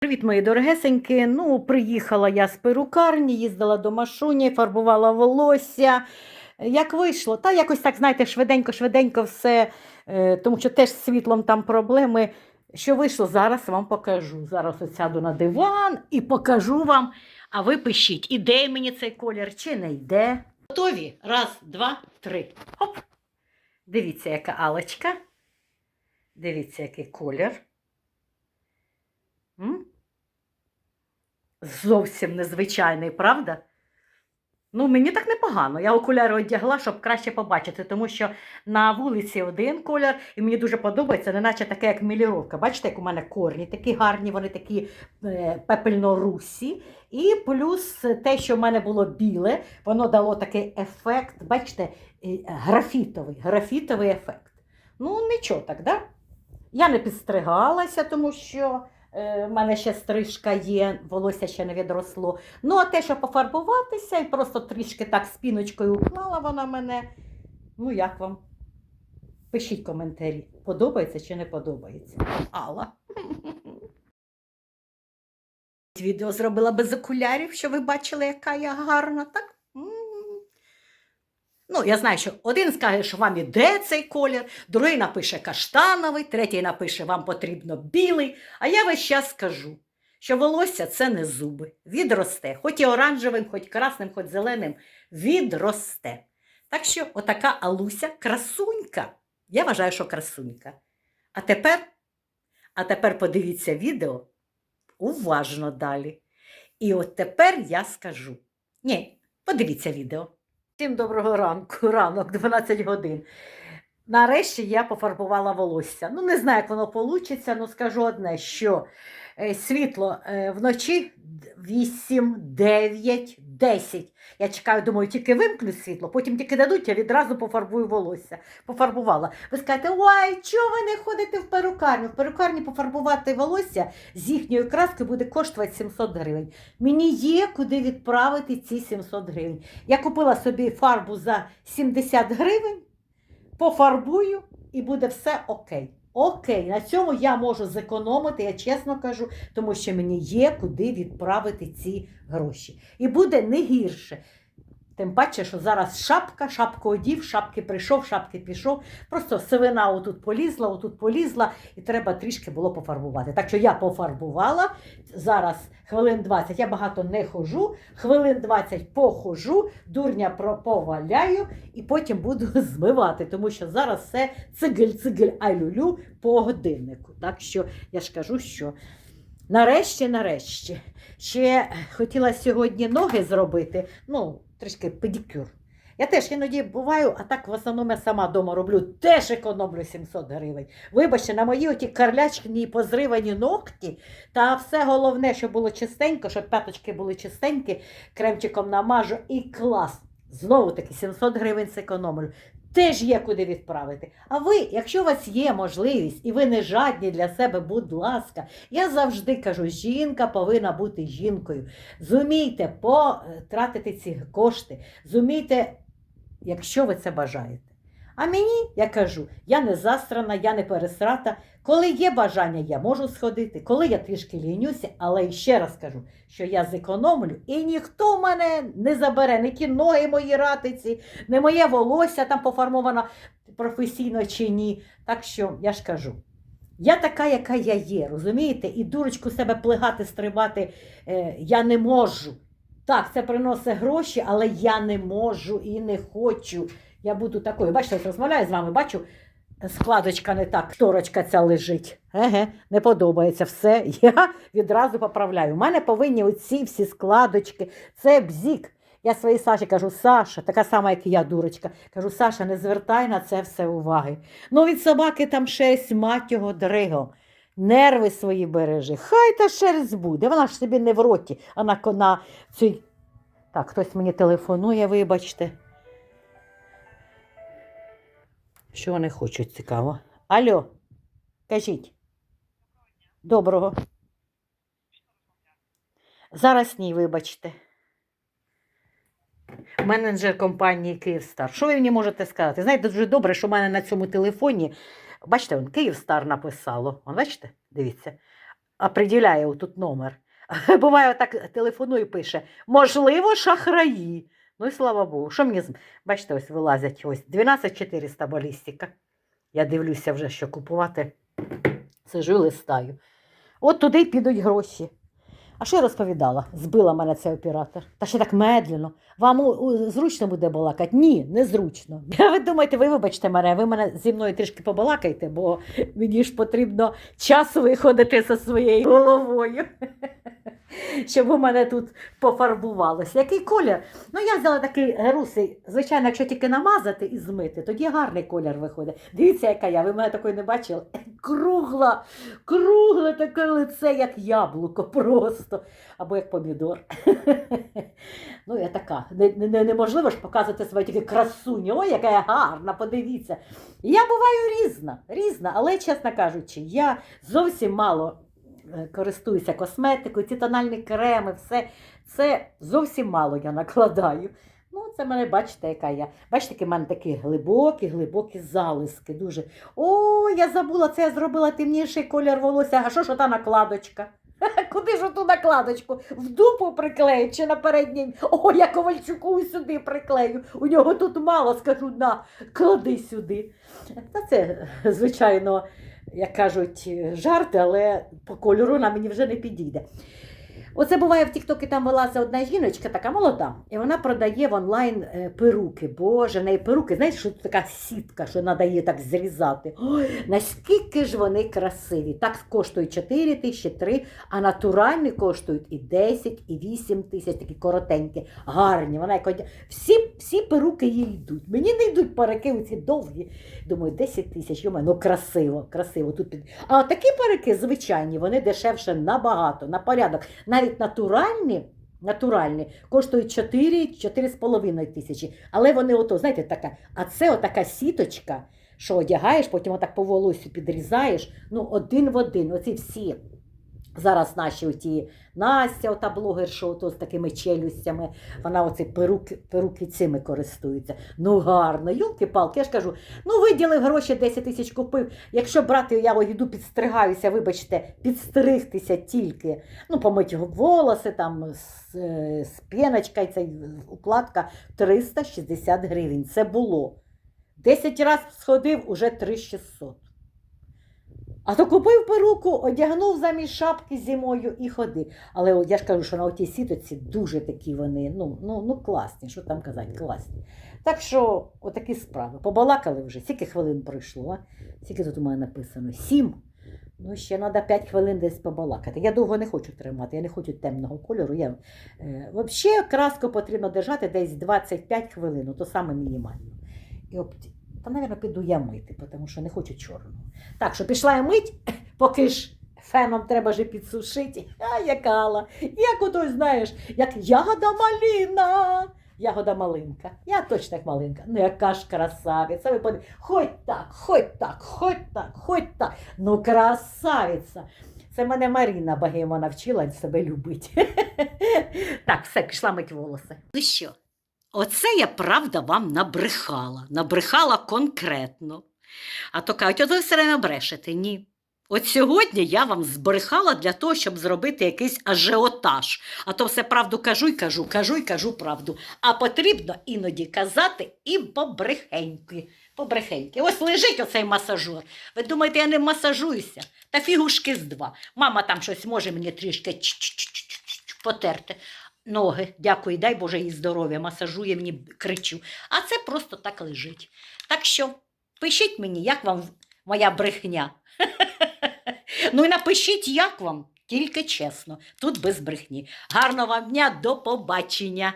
Привіт, мої дорогесенькі. Ну, приїхала я з перукарні, їздила до машуні, фарбувала волосся. Як вийшло? Та якось так, знаєте, швиденько-швиденько все, е, тому що теж з світлом там проблеми. Що вийшло, зараз вам покажу. Зараз от сяду на диван і покажу вам. А ви пишіть, іде мені цей колір чи не йде. Готові? Раз, два, три. Хоп. Дивіться, яка алочка. Дивіться, який колір. М? Зовсім незвичайний, правда? Ну, мені так непогано. Я окуляри одягла, щоб краще побачити, тому що на вулиці один колір, і мені дуже подобається, неначе таке, як міліровка. Бачите, як у мене корні такі гарні, вони такі е, пепельно-русі. І плюс те, що в мене було біле, воно дало такий ефект, бачите, е, графітовий, графітовий ефект. Ну, нічого так, да? Я не підстригалася, тому що е, в мене ще стрижка є, волосся ще не відросло. Ну, а те, що пофарбуватися, і просто трішки так спіночкою уклала вона мене. Ну, як вам? Пишіть коментарі, подобається чи не подобається. Алла. Відео зробила без окулярів, що ви бачили, яка я гарна, так? Ну, я знаю, що один скаже, що вам іде цей колір, другий напише каштановий, третій напише, вам потрібно білий. А я весь час скажу, що волосся це не зуби, відросте, хоч і оранжевим, хоч красним, хоч зеленим, відросте. Так що отака Алуся красунька. Я вважаю, що красунька. А тепер, а тепер подивіться відео уважно далі. І от тепер я скажу. Ні, подивіться відео. Всім доброго ранку, ранок, 12 годин. Нарешті я пофарбувала волосся. Ну, не знаю, як воно вийде, але скажу одне, що е, світло е, вночі 8, 9, 10. Я чекаю, думаю, тільки вимкну світло, потім тільки дадуть, я відразу пофарбую волосся. Пофарбувала. Ви скажете, ой, чого ви не ходите в перукарню? В перукарні пофарбувати волосся з їхньою краскою буде коштувати 700 гривень. Мені є куди відправити ці 700 гривень. Я купила собі фарбу за 70 гривень, пофарбую і буде все окей. Окей, на цьому я можу зекономити, я чесно кажу, тому що мені є куди відправити ці гроші. І буде не гірше. Тим паче, що зараз шапка, шапку одів, шапки прийшов, шапки пішов. Просто сивина отут полізла, отут полізла, і треба трішки було пофарбувати. Так що я пофарбувала. Зараз хвилин 20, я багато не хожу, хвилин 20 похожу, дурня поваляю і потім буду змивати, тому що зараз все цигель-цигель айлюлю по годиннику. Так що я ж кажу, що нарешті, нарешті. Ще хотіла сьогодні ноги зробити, ну, трішки педикюр. Я теж іноді буваю, а так в основному я сама вдома роблю, теж економлю 700 гривень. Вибачте, на мої оті карлячні позривані ногті, та все головне, щоб було чистенько, щоб п'яточки були чистенькі, кремчиком намажу і клас. Знову таки 700 гривень зекономлю. Теж є куди відправити. А ви, якщо у вас є можливість і ви не жадні для себе, будь ласка, я завжди кажу, жінка повинна бути жінкою. Зумійте потратити ці кошти, зумійте, якщо ви це бажаєте. А мені, я кажу, я не застрана, я не пересрата. Коли є бажання, я можу сходити, коли я трішки лінюся, але ще раз кажу, що я зекономлю, і ніхто в мене не забере, не ті ноги мої ратиці, не моє волосся там пофармовано професійно чи ні. Так що я ж кажу. Я така, яка я є, розумієте? І дурочку себе плигати, стрибати е, я не можу. Так, це приносить гроші, але я не можу і не хочу. Я буду такою. Бачите, розмовляю з вами, бачу, складочка не так, шторочка ця лежить. Еге, не подобається все. Я відразу поправляю. У мене повинні оці всі складочки, це бзік. Я своїй Саші кажу, Саша, така сама, як і я, дурочка. Кажу, Саша, не звертай на це все уваги. Ну, від собаки там шерсть, мать його дриго. Нерви свої бережи. Хай та шерсть буде. Вона ж собі не в роті, а на, на цій. Так, хтось мені телефонує, вибачте. Що вони хочуть цікаво? Алло, кажіть. Доброго. Зараз ні, вибачте. Менеджер компанії Київстар. Що ви мені можете сказати? Знаєте, дуже добре, що в мене на цьому телефоні, бачите, он Київстар написало. Вон, бачите? Дивіться. определяє тут номер. Буває, так телефонує і пише: можливо, шахраї. Ну і слава Богу, що мені бачите, ось вилазять ось 12400 балістика. Я дивлюся вже, що купувати. Сижу, листаю. От туди й підуть гроші. А що я розповідала? Збила мене цей оператор. Та ще так медленно. Вам у- у- зручно буде балакати? Ні, незручно. Ви думаєте, ви вибачте мене, ви мене зі мною трішки побалакайте, бо мені ж потрібно часу виходити зі своєю головою. Щоб у мене тут пофарбувалося. Який колір? Ну, я взяла такий русий. Звичайно, якщо тільки намазати і змити, тоді гарний колір виходить. Дивіться, яка я. Ви мене такої не бачили. Кругла, кругле таке лице, як яблуко просто. Або як помідор. Ну, я така. Не- не- Неможливо ж показувати свою тільки красуню. Ой, яка я гарна, подивіться. Я буваю різна, різна, але, чесно кажучи, я зовсім мало е, користуюся косметикою, ці тональні креми, все це зовсім мало я накладаю. Ну, це мене, бачите, яка я. Бачите, в мене такі глибокі, глибокі залиски. Дуже. О, я забула, це я зробила темніший колір волосся. А що ж ота накладочка? Куди ж оту накладочку? В дупу приклею чи на передній? О, я Ковальчуку сюди приклею. У нього тут мало, скажу, на, клади сюди. Та це, звичайно, як кажуть, жарти, але по кольору на мені вже не підійде. Оце буває в Тіктокі там вилазить одна жіночка, така молода, і вона продає в онлайн е, перуки. Боже, в неї перуки, знаєш, що тут така сітка, що треба її так зрізати. Ой, наскільки ж вони красиві. Так коштують 4 тисячі, 3, а натуральні коштують і 10, і 8 тисяч, такі коротенькі, гарні. Вона як одя- всі, всі перуки їй йдуть. Мені не йдуть парики оці довгі. Думаю, 10 тисяч, йома, ну красиво, красиво. Тут. А такі парики звичайні, вони дешевше набагато, на порядок. Навіть натуральні, натуральні коштують 4 4,5 тисячі. Але вони ото, знаєте, така, а це отака сіточка, що одягаєш, потім отак по волосю підрізаєш. Ну, один в один. Оці всі. Зараз наші оті Настя, ота блогерша, ото з такими челюстями, вона оці перуки, перуки цими користується. Ну гарно, юлки-палки, я ж кажу, ну виділив гроші 10 тисяч купив. Якщо брати, я йду підстригаюся, вибачте, підстригтися тільки, ну, помить волоси, там, з, е, ця укладка 360 гривень. Це було. 10 разів сходив, уже 3600. А то купив перуку, одягнув замість шапки зимою і ходив. Але я ж кажу, що на отій сітоці дуже такі вони, ну, ну, ну класні, що там казати, класні. Так що, отакі справи. Побалакали вже, скільки хвилин пройшло, а? Скільки тут у мене написано? Сім. Ну, ще треба 5 хвилин десь побалакати. Я довго не хочу тримати, я не хочу темного кольору. Я, е, взагалі краску потрібно держати десь 25 хвилин, то саме мінімально. І. Та, мабуть, піду я мити, тому що не хочу чорного. Так що пішла я мить, поки ж феном треба же підсушити. А яка Алла, як ото, знаєш, як ягода маліна. Ягода малинка. Я точно як малинка. Ну, яка ж красавиця. Ви подивіться, Хоть так, хоть так, хоть так, хоть так. Ну, красавиця. Це мене Маріна Багема навчила себе любити. Так, все, пішла мить волоси. Ну що, оце я правда вам набрехала. Набрехала конкретно. А то кажуть, от ви все время брешете. Ні. От сьогодні я вам збрехала для того, щоб зробити якийсь ажіотаж. А то все правду кажу й кажу, кажу й кажу правду. А потрібно іноді казати і побрехеньки. Побрехеньки. Ось лежить оцей масажер. Ви думаєте, я не масажуюся? Та фігушки з два. Мама там щось може мені трішки потерти. Ноги, дякую, дай Боже їй здоров'я, масажує мені, кричу. А це просто так лежить. Так що пишіть мені, як вам моя брехня. Ну і напишіть, як вам, тільки чесно, тут без брехні. Гарного вам дня, до побачення!